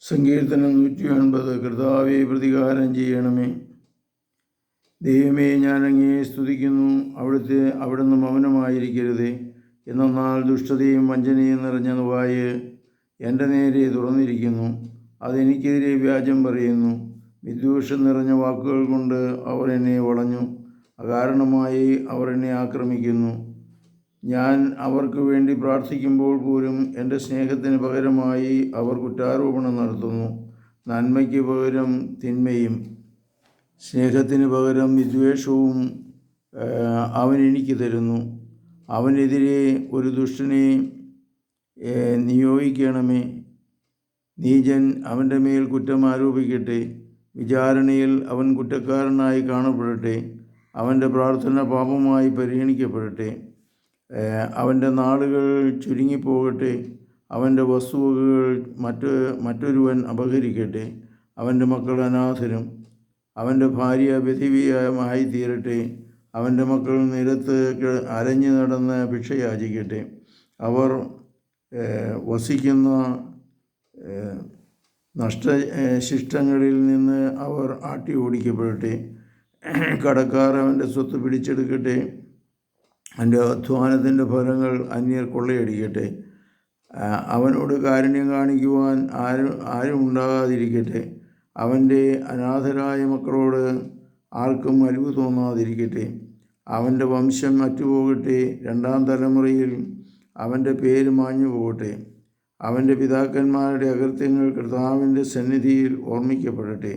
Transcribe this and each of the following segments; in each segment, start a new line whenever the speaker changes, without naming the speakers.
സങ്കീർത്തനം നൂറ്റി ഒൻപത് കർത്താവെ പ്രതികാരം ചെയ്യണമേ. ദൈവമേ ഞാൻ അങ്ങയെ സ്തുതിക്കുന്നു. അവിടുത്തെ അവിടുന്ന് മൗനമായിരിക്കരുതേ. എന്നാൽ ദുഷ്ടതയും വഞ്ചനയും നിറഞ്ഞ വായ് എന്റെ നേരെ തുറന്നിരിക്കുന്നു. അതെനിക്കെതിരെ വ്യാജം പറയുന്നു. വിദ്വേഷം നിറഞ്ഞ വാക്കുകൾ കൊണ്ട് അവർ എന്നെ വളഞ്ഞു. അകാരണമായി അവർ എന്നെ ആക്രമിക്കുന്നു. ഞാൻ അവർക്ക് വേണ്ടി പ്രാർത്ഥിക്കുമ്പോൾ പോലും എന്റെ സ്നേഹത്തിന് പകരമായി അവർ കുറ്റാരോപണം നടത്തുന്നു. നന്മയ്ക്ക് പകരം തിന്മയും സ്നേഹത്തിന് പകരം വിദ്വേഷവും അവൻ എനിക്ക് തരുന്നു. അവനെതിരെ ഒരു ദുഷ്ടനെ നിയോഗിക്കണമേ. നീജൻ അവന്റെ മേൽ കുറ്റം ആരോപിക്കട്ടെ. വിചാരണയിൽ അവൻ കുറ്റക്കാരനായി കാണപ്പെടട്ടെ. അവന്റെ പ്രാർത്ഥന പാപമായി പരിഗണിക്കപ്പെടട്ടെ. അവന്റെ നാളുകൾ ചുരുങ്ങിപ്പോകട്ടെ അവന്റെ വസ്തുവകകൾ മറ്റ് മറ്റൊരുവൻ അപഹരിക്കട്ടെ അവന്റെ മക്കൾ അനാഥരും അവന്റെ ഭാര്യ വിധിവിയായി തീരട്ടെ അവന്റെ മക്കൾ നിരത്ത് അരഞ്ഞു നടന്ന് ഭിക്ഷ യാചിക്കട്ടെ അവർ വസിക്കുന്ന നഷ്ടശിഷ്ടങ്ങളിൽ നഷ്ട ശിഷ്ടങ്ങളിൽ നിന്ന് അവർ ആട്ടി ഓടിക്കപ്പെടട്ടെ കടക്കാർ അവന്റെ സ്വത്ത് പിടിച്ചെടുക്കട്ടെ അവന്റെ അധ്വാനത്തിന്റെ ഫലങ്ങൾ അന്യർ കൊള്ളയടിക്കട്ടെ. അവനോട് കാരുണ്യം കാണിക്കുവാൻ ആരും ആരും ഉണ്ടാകാതിരിക്കട്ടെ. അവന്റെ അനാഥരായ മക്കളോട് ആർക്കും അരിവ് തോന്നാതിരിക്കട്ടെ. അവന്റെ വംശം മറ്റുപോകട്ടെ. രണ്ടാം തലമുറയിൽ അവന്റെ പേര് മാഞ്ഞു പോകട്ടെ അവന്റെ പിതാക്കന്മാരുടെ അകൃത്യങ്ങൾ കർത്താവിന്റെ സന്നിധിയിൽ ഓർമ്മിക്കപ്പെടട്ടെ.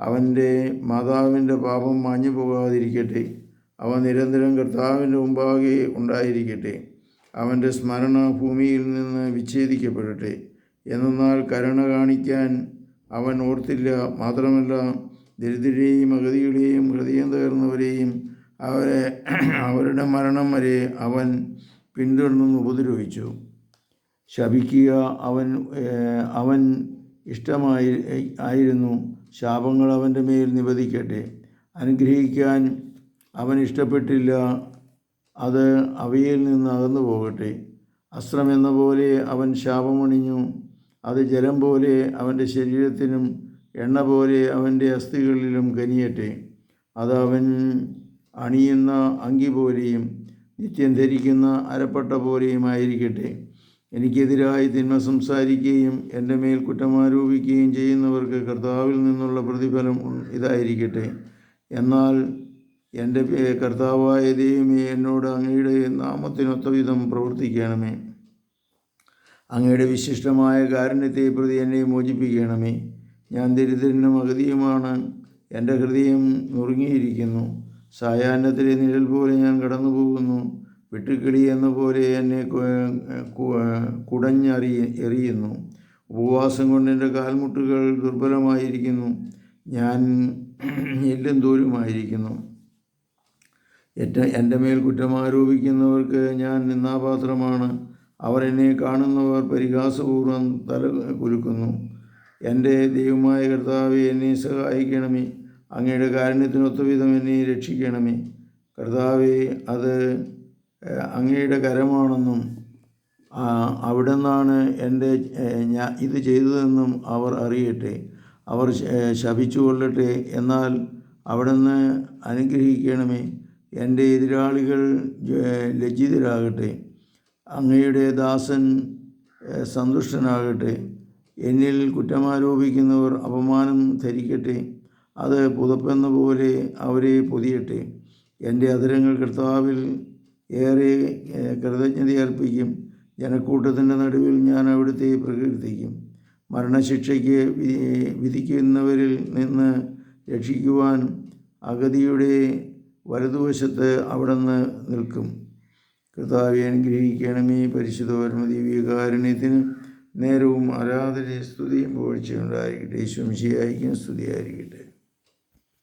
അവന്റെ മാതാവിന്റെ പാപം മാഞ്ഞു പോകാതിരിക്കട്ടെ അവ നിരന്തരം കർത്താവിന്റെ മുമ്പാകെ ഉണ്ടായിരിക്കട്ടെ. അവന്റെ സ്മരണ ഭൂമിയിൽ നിന്ന് വിച്ഛേദിക്കപ്പെടട്ടെ. എന്നാൽ കരുണ കാണിക്കാൻ അവൻ ഓർത്തില്ല. മാത്രമല്ല ദരിദ്രരെയും അഗതികളെയും ഹൃദയം തകർന്നവരെയും അവരെ അവരുടെ മരണം വരെ അവൻ പിന്തുടർന്ന് ഉപദ്രവിച്ചു. ശപിക്കുക അവൻ അവൻ ഇഷ്ടമായി ആയിരുന്നു. ശാപങ്ങൾ അവന്റെ മേൽ നിവദിക്കട്ടെ അനുഗ്രഹിക്കാൻ അവൻ ഇഷ്ടപ്പെട്ടില്ല അത് അവയിൽ നിന്ന് അകന്നു പോകട്ടെ. അസ്ത്രം എന്ന പോലെ അവൻ ശാപമണിഞ്ഞു അത് ജലം പോലെ അവന്റെ ശരീരത്തിനും എണ്ണ പോലെ അവന്റെ അസ്ഥികളിലും കനിയട്ടെ അത് അവൻ അണിയുന്ന അങ്കി പോലെയും നിത്യം ധരിക്കുന്ന അരപ്പട്ട പോലെയും ആയിരിക്കട്ടെ. എനിക്കെതിരായി തിന്മ സംസാരിക്കുകയും എന്റെ മേൽ കുറ്റമാരോപിക്കുകയും ചെയ്യുന്നവർക്ക് കർത്താവിൽ നിന്നുള്ള പ്രതിഫലം ഇതായിരിക്കട്ടെ. എന്നാൽ എന്റെ കർത്താവായ ദൈവമേ എന്നോട് അങ്ങയുടെ നാമത്തിനൊത്തവിധം പ്രവർത്തിക്കണമേ. അങ്ങയുടെ വിശിഷ്ടമായ കാരുണ്യത്തെ പ്രതി എന്നെ മോചിപ്പിക്കണമേ. ഞാൻ ദരിദ്രനും അഗതിയുമാണ്. എന്റെ ഹൃദയം നുറുങ്ങിയിരിക്കുന്നു സായാഹ്നത്തിലെ നിഴൽ പോലെ ഞാൻ കടന്നു പോകുന്നു വെട്ടുക്കിളി എന്ന പോലെ എന്നെ കുടഞ്ഞറി എറിയുന്നു. ഉപവാസം കൊണ്ട് എന്റെ കാൽമുട്ടുകൾ ദുർബലമായിരിക്കുന്നു. ഞാൻ എല്ലും തോലുമായിരിക്കുന്നു. ഏറ്റ എന്റെ മേൽ കുറ്റം ആരോപിക്കുന്നവർക്ക് ഞാൻ നിന്നാപാത്രമാണ് അവർ എന്നെ കാണുന്നവർ പരിഹാസപൂർവം തല കുലുക്കുന്നു. എന്റെ ദൈവമായ കർത്താവെ എന്നെ സഹായിക്കണമേ. അങ്ങയുടെ കാരുണ്യത്തിനൊത്ത വിധം എന്നെ രക്ഷിക്കണമേ. കർത്താവെ അത് അങ്ങയുടെ കരമാണെന്നും അവിടെ നിന്നാണ് എന്റെ ഞാൻ ഇത് ചെയ്തതെന്നും അവർ അറിയട്ടെ. അവർ ശപിച്ചു കൊള്ളട്ടെ എന്നാൽ അവിടെ നിന്ന് അനുഗ്രഹിക്കണമേ. എന്റെ എതിരാളികൾ ലജ്ജിതരാകട്ടെ. അങ്ങയുടെ ദാസൻ സന്തുഷ്ടനാകട്ടെ. എന്നിൽ കുറ്റമാരോപിക്കുന്നവർ അപമാനം ധരിക്കട്ടെ. അത് പുതപ്പെന്ന പോലെ അവരെ പൊതിയട്ടെ. എന്റെ അധരങ്ങൾ കർത്താവിൽ ഏറെ കൃതജ്ഞത കൃതജ്ഞതയർപ്പിക്കും ജനക്കൂട്ടത്തിന്റെ നടുവിൽ ഞാൻ അവിടുത്തെ പ്രകീർത്തിക്കും. മരണശിക്ഷയ്ക്ക് വിധിക്കുന്നവരിൽ നിന്ന് രക്ഷിക്കുവാൻ അഗതിയുടെ വലതുവശത്ത് അവിടുന്ന് നിൽക്കും. കർത്താവെ അനുഗ്രഹിക്കണമേ പരിശുദ്ധ പരമദിവ്യകാരുണ്യത്തിന് നേരവും ആരാധനയും സ്തുതിയും പോഴ്ചയുണ്ടായിരിക്കട്ടെ ഈശ്വംശിയായിരിക്കും സ്തുതിയായിരിക്കട്ടെ.